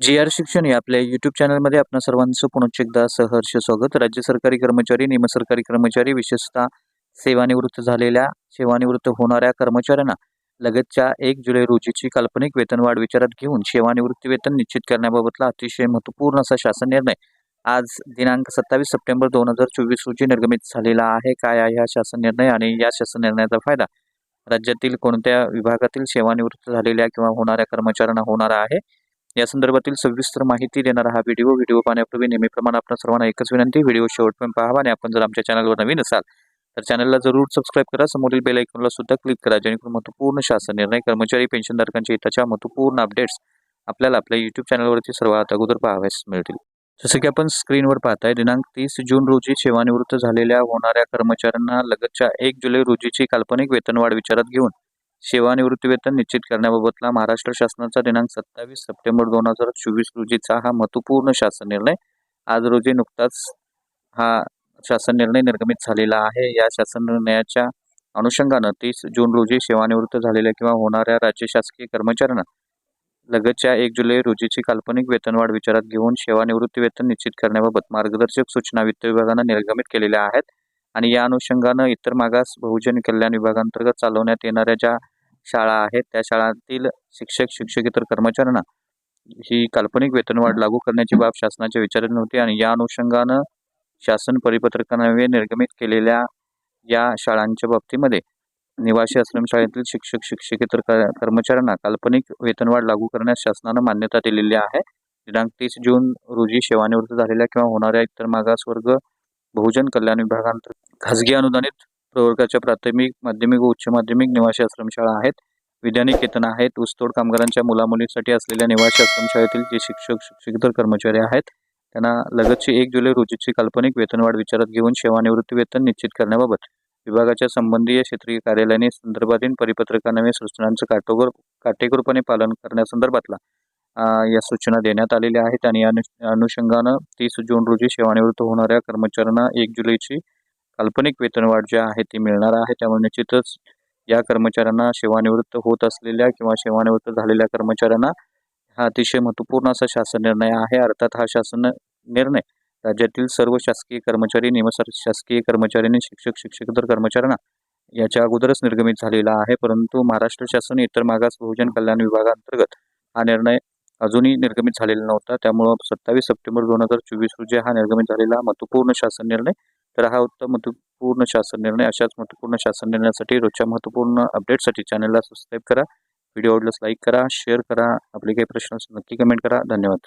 जी R शिक्षण या आपल्या यूट्यूब चॅनलमध्ये आपणा सर्वांचं पुनश्च एकदा सहर्ष स्वागत. राज्य सरकारी कर्मचारी निमसरकारी कर्मचारी विशेषतः सेवानिवृत्त झालेल्या सेवानिवृत्त होणाऱ्या कर्मचाऱ्यांना लगतच्या एक जुलै रोजीची काल्पनिक वेतनवाढ विचारात घेऊन सेवानिवृत्ती वेतन निश्चित करण्याबाबतला अतिशय महत्त्वपूर्ण असा शासन निर्णय आज दिनांक सत्तावीस सप्टेंबर दोन हजार चोवीस रोजी निर्गमित झालेला आहे. काय आहे हा शासन निर्णय आणि या शासन निर्णयाचा फायदा? राज्यातील कोणत्या विभागातील सेवानिवृत्त झालेल्या किंवा होणाऱ्या कर्मचाऱ्यांना होणारा आहे? या संदर्भातील सविस्तर माहिती देणारा हा व्हिडिओ व्हिडिओ पाहण्यापूर्वी नेहमीप्रमाणे आपण सर्वांना एकच विनंती व्हिडिओ शेवटपर्यंत पाहावा आणि आपण जर आमच्या चॅनलवर नवीन असाल तर चॅनलला जरूर सबस्क्राईब करा. समोरील बेल आयकॉनला सुद्धा क्लिक करा जेणेकरून महत्त्वपूर्ण शासन निर्णय कर्मचारी पेन्शनधारकांच्या हिताच्या महत्त्वपूर्ण अपडेट्स आपल्याला आपल्या यूट्यूब चॅनलवरती सर्वात अगोदर पाहाव्यास मिळतील. जसं की आपण स्क्रीनवर पाहताय दिनांक तीस जून रोजी सेवानिवृत्त झालेल्या होणाऱ्या कर्मचाऱ्यांना लगतच्या एक जुलै रोजीची काल्पनिक वेतनवाढ विचारात घेऊन सेवानिवृत्तीवेतन निश्चित करण्याबाबतला महाराष्ट्र शासनाचा दिनांक सत्तावीस सप्टेंबर दोन हजार चोवीस रोजीचा हा महत्त्वपूर्ण शासन निर्णय. आज रोजी नुकताच हा शासन निर्णय निर्गमित झालेला आहे. या शासन निर्णयाच्या अनुषंगानं तीस जून रोजी सेवानिवृत्त झालेल्या किंवा होणाऱ्या राज्य शासकीय कर्मचाऱ्यांना लगतच्या एक जुलै रोजीची काल्पनिक वेतनवाढ विचारात घेऊन सेवानिवृत्ती वेतन निश्चित करण्याबाबत मार्गदर्शक सूचना वित्त विभागानं निर्गमित केलेल्या आहेत. आणि या अनुषंगानं इतर मागास बहुजन कल्याण विभागांतर्गत चालवण्यात येणाऱ्या ज्या शाळा आहेत त्या शाळांतील शिक्षक शिक्षकेतर कर्मचाऱ्यांना ही काल्पनिक वेतनवाढ लागू करण्याची बाब शासनाच्या विचारात नव्हती आणि या अनुषंगानं शासन परिपत्रकानवे निर्गमित केलेल्या या शाळांच्या बाबतीमध्ये निवासी आश्रमशाळेतील शिक्षक शिक्षकेतर कर्मचाऱ्यांना काल्पनिक वेतनवाढ लागू करण्यास शासनानं मान्यता दिलेली आहे. दिनांक तीस जून रोजी सेवानिवृत्त झालेल्या किंवा होणाऱ्या इतर मागासवर्ग बहुजन कल्याण विभागांतर्गत खाजगी अनुदानित प्रवर्गाच्या प्राथमिक माध्यमिक व उच्च माध्यमिक निवासी आश्रमशाळा आहेत. विद्यानिकेतन आहेत. ऊसतोड कामगारांच्या मुलामुलींसाठी असलेल्या निवासी आश्रमशाळेतील जे शिक्षक शिक्षकेतर कर्मचारी आहेत त्यांना लगतची एक जुलै रोजीची काल्पनिक वेतनवाढ विचारात घेऊन सेवानिवृत्ती वेतन निश्चित करण्याबाबत विभागाच्या संबंधीय क्षेत्रीय कार्यालयाने संदर्भातील परिपत्रकानवे सूचनांचं काटोगर काटेकोरपणे पालन करण्यासंदर्भातला या सूचना देण्यात आलेल्या आहेत आणि या अनुषंगानं तीस जून रोजी सेवानिवृत्त होणाऱ्या कर्मचाऱ्यांना एक जुलैची काल्पनिक वेतनवाढ जे आहे ती मिळणार आहे. त्यामुळे निश्चितच या कर्मचाऱ्यांना सेवानिवृत्त होत असलेल्या किंवा सेवानिवृत्त झालेल्या कर्मचाऱ्यांना हा अतिशय महत्त्वपूर्ण असा शासन निर्णय आहे. अर्थात हा शासन निर्णय राज्यातील सर्व शासकीय कर्मचारी निमसर शासकीय कर्मचारी आणि शिक्षक शिक्षकेतर कर्मचाऱ्यांना याच्या अगोदरच निर्गमित झालेला आहे. परंतु महाराष्ट्र शासन इतर मागास बहुजन कल्याण विभागांतर्गत हा निर्णय अजूनही निर्गमित झालेला नव्हता. त्यामुळं सत्तावीस सप्टेंबर दोन हजार चोवीस रोजी हा निर्गमित झालेला महत्त्वपूर्ण शासन निर्णय तर हा उत्तम महत्त्वपूर्ण शासन निर्णय अशाच महत्त्वपूर्ण शासन निर्णयासाठी रोजच्या महत्त्वपूर्ण अपडेटसाठी चॅनलला सबस्क्राईब करा. व्हिडिओ आवडल्यास लाईक करा शेअर करा. आपले काही प्रश्न नक्की कमेंट करा. धन्यवाद.